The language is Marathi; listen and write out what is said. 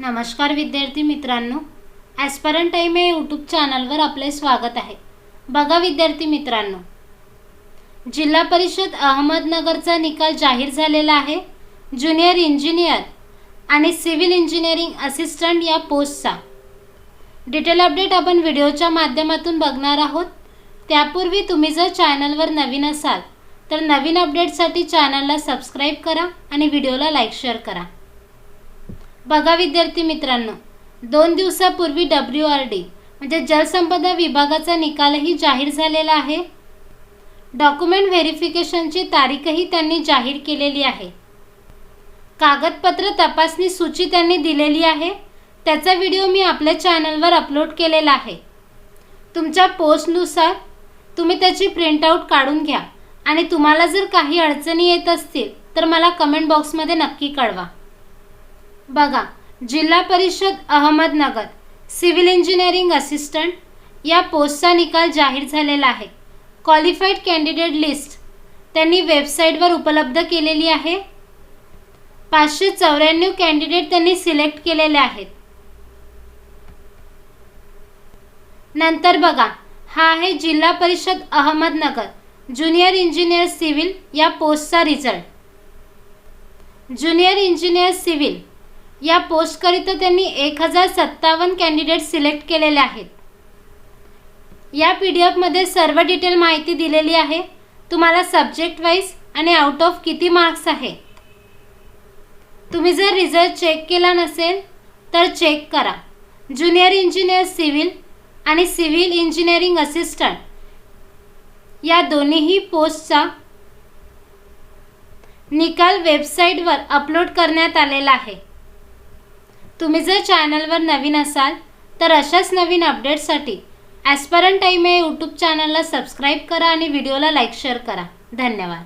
नमस्कार विद्यार्थी मित्रांनो ॲस्परंट टाईम या यूट्यूब चॅनलवर आपले स्वागत आहे. बघा विद्यार्थी मित्रांनो जिल्हा परिषद अहमदनगरचा निकाल जाहीर झालेला आहे. ज्युनियर इंजिनियर आणि सिव्हिल इंजिनिअरिंग असिस्टंट या पोस्टचा डिटेल अपडेट आपण व्हिडिओच्या माध्यमातून बघणार आहोत. त्यापूर्वी तुम्ही जर चॅनलवर नवीन असाल तर नवीन अपडेटसाठी चॅनलला सबस्क्राईब करा आणि व्हिडिओला लाईक शेअर करा. बघा विद्यार्थी मित्रांनो दोन दिवसापूर्वी डब्ल्यू आर डी म्हणजे जलसंपदा विभागाचा निकालही जाहीर झालेला आहे. डॉक्युमेंट व्हेरिफिकेशनची तारीखही त्यांनी जाहीर केलेली आहे. कागदपत्र तपासणी सूची त्यांनी दिलेली आहे. त्याचा व्हिडिओ मी आपल्या चॅनलवर अपलोड केलेला आहे. तुमच्या पोस्टनुसार तुम्ही त्याची प्रिंटआउट काढून घ्या. आणि तुम्हाला जर काही अडचणी येत असतील तर मला कमेंट बॉक्समध्ये नक्की कळवा. बघा जिल्हा परिषद अहमदनगर सिव्हिल इंजिनिअरिंग असिस्टंट या पोस्टचा निकाल जाहीर झालेला आहे. क्वालिफाईड कॅन्डिडेट लिस्ट त्यांनी वेबसाईटवर उपलब्ध केलेली आहे. पाचशे चौऱ्याण्णव कॅन्डिडेट त्यांनी सिलेक्ट केलेले आहेत. नंतर बघा हा आहे जिल्हा परिषद अहमदनगर ज्युनियर इंजिनियर सिव्हिल या पोस्टचा रिझल्ट. ज्युनियर इंजिनियर सिव्हिल या पोस्टकरिता त्यांनी एक हजार सत्तावन्न कॅन्डिडेट सिलेक्ट केलेले आहेत. या पी डी एफमध्ये सर्व डिटेल माहिती दिलेली आहे. तुम्हाला सब्जेक्ट वाईज आणि आउट ऑफ किती मार्क्स आहे. तुम्ही जर रिझल्ट चेक केला नसेल तर चेक करा. ज्युनियर इंजिनियर सिव्हिल आणि सिव्हिल इंजिनिअरिंग असिस्टंट या दोन्हीही पोस्टचा निकाल वेबसाईटवर अपलोड करण्यात आलेला आहे. तुम्ही जर चॅनलवर नवीन असाल तर अशाच नवीन अपडेट्ससाठी ॲस्परंट टाईम या यूट्यूब चॅनलला सबस्क्राईब करा आणि व्हिडिओला लाईक शेअर करा. धन्यवाद.